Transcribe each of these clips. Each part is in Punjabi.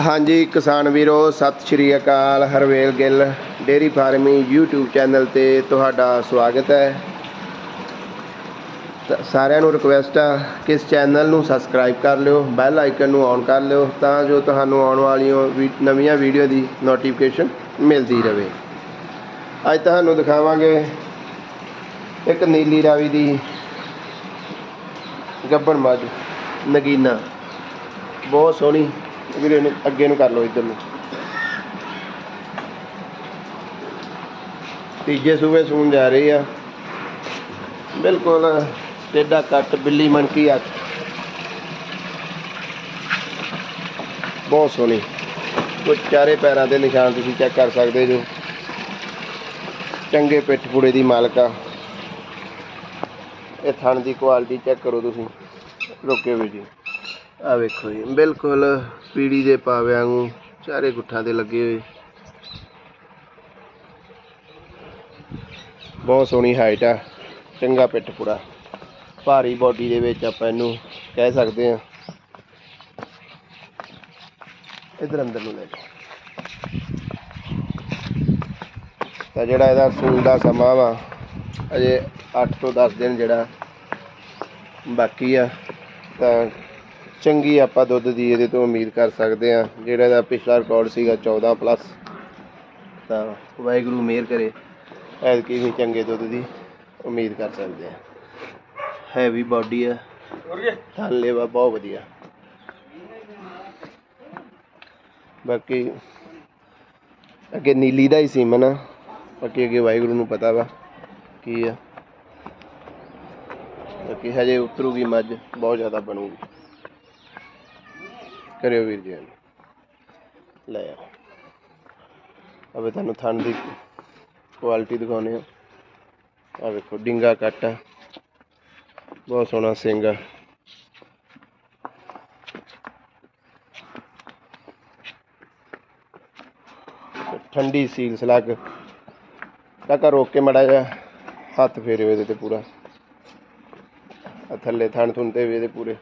ਹਾਂਜੀ, ਕਿਸਾਨ ਵੀਰੋ, ਸਤਿ ਸ਼੍ਰੀ ਅਕਾਲ, Harvel Gill dairy farming YouTube channel ਤੇ ਤੁਹਾਡਾ ਸਵਾਗਤ ਹੈ। ਤਾਂ ਸਾਰਿਆਂ ਨੂੰ ਰਿਕੁਐਸਟ ਆ ਕਿ ਇਸ ਚੈਨਲ ਨੂੰ ਸਬਸਕ੍ਰਾਈਬ ਕਰ ਲਿਓ ਬੈਲ ਆਈਕਨ ਨੂੰ ਔਨ ਕਰ ਲਿਓ, ਤਾਂ ਜੋ ਤੁਹਾਨੂੰ ਆਉਣ ਵਾਲੀਆਂ ਵੀ- ਨਵੀਆਂ ਵੀਡੀਓ ਦੀ ਨੋਟੀਫਿਕੇਸ਼ਨ ਮਿਲਦੀ ਰਹੇ। ਅੱਜ ਤੁਹਾਨੂੰ ਦਿਖਾਵਾਂਗੇ ਇੱਕ ਨੀਲੀ ਰਾਵੀ ਦੀ ਗੱਬਣ ਮੱਝ, ਨਗੀਨਾ। ਬਹੁਤ ਸੋਹਣੀ ਵੀਰੇ ਨੂੰ ਅੱਗੇ ਨੂੰ ਕਰ ਲਓ ਇੱਧਰ ਨੂੰ। ਤੀਜੇ ਸੂਬੇ ਸੂਣ ਜਾ ਰਹੀ ਆ। ਬਿਲਕੁਲ ਟੇਡਾ ਕੱਟ, ਬਿੱਲੀ ਮਣਕੀ ਆ ਬਹੁਤ ਸੋਹਣੀ। ਕੁਝ ਚਾਰੇ ਪੈਰਾਂ ਦੇ ਨਿਸ਼ਾਨ ਤੁਸੀਂ ਚੈੱਕ ਕਰ ਸਕਦੇ ਜੋ। ਚੰਗੇ ਪਿੱਠ ਪੂੜੇ ਦੀ ਮਾਲਕ ਆ। ਇਹ ਥਣ ਦੀ ਕੁਆਲਿਟੀ ਚੈੱਕ ਕਰੋ ਤੁਸੀਂ। ਰੋਕੇ ਵੀ ਜੀ। ਆ ਵੇਖੋ ਜੀ, ਬਿਲਕੁਲ ਪੀੜੀ ਦੇ ਪਾਵਿਆਂ ਨੂੰ ਚਾਰੇ ਗੁੱਠਾਂ ਤੇ ਲੱਗੇ ਹੋਏ। ਬਹੁਤ ਸੋਹਣੀ ਹਾਈਟ ਆ, ਚੰਗਾ ਪਿੱਠ ਪੂਰਾ। ਭਾਰੀ ਬਾਡੀ ਦੇ ਵਿੱਚ ਆਪਾਂ ਇਹਨੂੰ ਕਹਿ ਸਕਦੇ ਆ ਇਧਰ ਅੰਦਰ ਨੂੰ ਲੈ ਜਾਓ। ਤਾਂ ਜਿਹੜਾ ਇਹਦਾ ਸੂਲ ਦਾ ਸਮਾਂ ਵਾ, ਅਜੇ 8 ਤੋਂ 10 ਦਿਨ ਜਿਹੜਾ ਬਾਕੀ ਆ, ਤਾਂ ਚੰਗੀ ਆਪਾਂ ਦੁੱਧ ਦੀ ਇਹਦੇ ਤੋਂ ਉਮੀਦ ਕਰ ਸਕਦੇ ਆ ਜਿਹੜਾ ਦਾ ਪਿਛਲਾ ਰਿਕਾਰਡ ਸੀਗਾ 14 ਪਲੱਸ ਤਾਂ ਵਾਹਿਗੁਰੂ ਮਿਹਰ ਕਰੇ। ਐਤਕੀ ਵੀ ਚੰਗੇ ਦੁੱਧ ਦੀ ਉਮੀਦ ਕਰ ਸਕਦੇ ਆ ਹੈਵੀ ਬਾਡੀ ਆ। ਥੱਲੇ ਵਾ, ਬਹੁਤ ਵਧੀਆ। ਬਾਕੀ ਅੱਗੇ ਨੀਲੀ ਦਾ ਹੀ ਸੀਮਨ ਆ। ਬਾਕੀ ਅੱਗੇ ਵਾਹਿਗੁਰੂ ਨੂੰ ਪਤਾ ਵਾ ਕੀ ਆ। ਬਾਕੀ ਹਜੇ ਉਤਰੂਗੀ ਮੱਝ, ਬਹੁਤ ਜ਼ਿਆਦਾ ਬਣੂਗੀ। ਕਰਿਓ ਵੀਰ ਜੀ ਲੈ ਆ। ਅਬੇ ਤੁਹਾਨੂੰ ਥਣ ਦੀ ਕੁਆਲਿਟੀ ਦਿਖਾਉਣੇ ਆ ਆ ਵੇਖੋ, ਡਿੰਗਾ ਕੱਟ ਆ। ਬਹੁਤ ਸੋਹਣਾ ਸਿੰਘ ਆ। ਠੰਡੀ ਸੀਲ ਸਲੱਗ। ਕਾਕਾ ਰੋਕ ਕੇ ਮੜਾ ਜਾ ਹੱਥ ਫੇਰਿਓ ਇਹਦੇ ਤੇ ਪੂਰਾ। ਥੱਲੇ ਥਣ ਥੁਣ ਤੇ ਵੀ ਇਹਦੇ ਪੂਰੇ।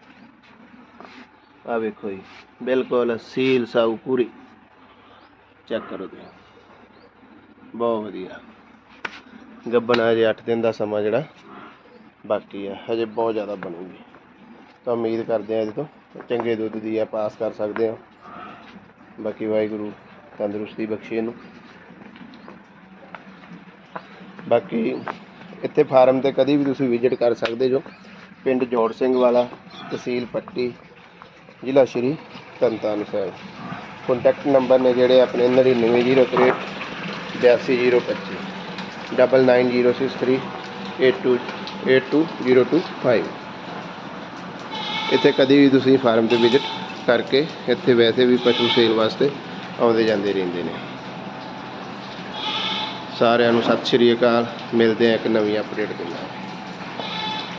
ਆ ਵੇਖੋ ਜੀ, ਬਿਲਕੁਲ ਸੀਲ ਸਾਊ ਪੂਰੀ। ਚੈੱਕ ਕਰੋ ਤੁਸੀਂ। ਬਹੁਤ ਵਧੀਆ। ਗੱਬਣ ਅਜੇ 8 ਦਿਨ ਦਾ ਸਮਾਂ ਜਿਹੜਾ, ਬਾਕੀ ਆ, ਹਜੇ ਬਹੁਤ ਜ਼ਿਆਦਾ ਬਣੂਗੀ। ਤਾਂ ਉਮੀਦ ਕਰਦੇ ਆ ਇਹਦੇ ਤੋਂ, ਚੰਗੇ ਦੁੱਧ ਦੀ ਆ, ਪਾਸ ਕਰ ਸਕਦੇ ਆ। ਬਾਕੀ ਵਾਹਿਗੁਰੂ ਤੰਦਰੁਸਤੀ ਬਖਸ਼ੇ ਇਹਨੂੰ। ਬਾਕੀ ਇੱਥੇ ਫਾਰਮ ਤੇ ਕਦੀ ਵੀ ਤੁਸੀਂ ਵਿਜ਼ਿਟ ਕਰ ਸਕਦੇ ਜੋ। ਪਿੰਡ ਜੋੜ ਸਿੰਘ ਵਾਲਾ, ਤਹਿਸੀਲ ਪੱਟੀ ਜ਼ਿਲ੍ਹਾ ਸ਼੍ਰੀ ਤਰਨਤਾਰਨ ਸਾਹਿਬ। ਕੰਟੈਕਟ ਨੰਬਰ ਨੇ ਜਿਹੜੇ ਆਪਣੇ 9903 82025 990638282025 ਇੱਥੇ ਕਦੀ ਵੀ ਤੁਸੀਂ ਫਾਰਮ ਤੇ ਵਿਜ਼ਿਟ ਕਰਕੇ ਇੱਥੇ ਵੈਸੇ ਵੀ ਪਸ਼ੂ ਸੇਲ ਵਾਸਤੇ ਆਉਂਦੇ ਜਾਂਦੇ ਰਹਿੰਦੇ ਨੇ। ਸਾਰਿਆਂ ਨੂੰ ਸਤਿ ਸ਼੍ਰੀ ਅਕਾਲ, ਮਿਲਦੇ ਆ ਇੱਕ ਨਵੀਂ ਅਪਡੇਟ ਦੇ ਨਾਲ।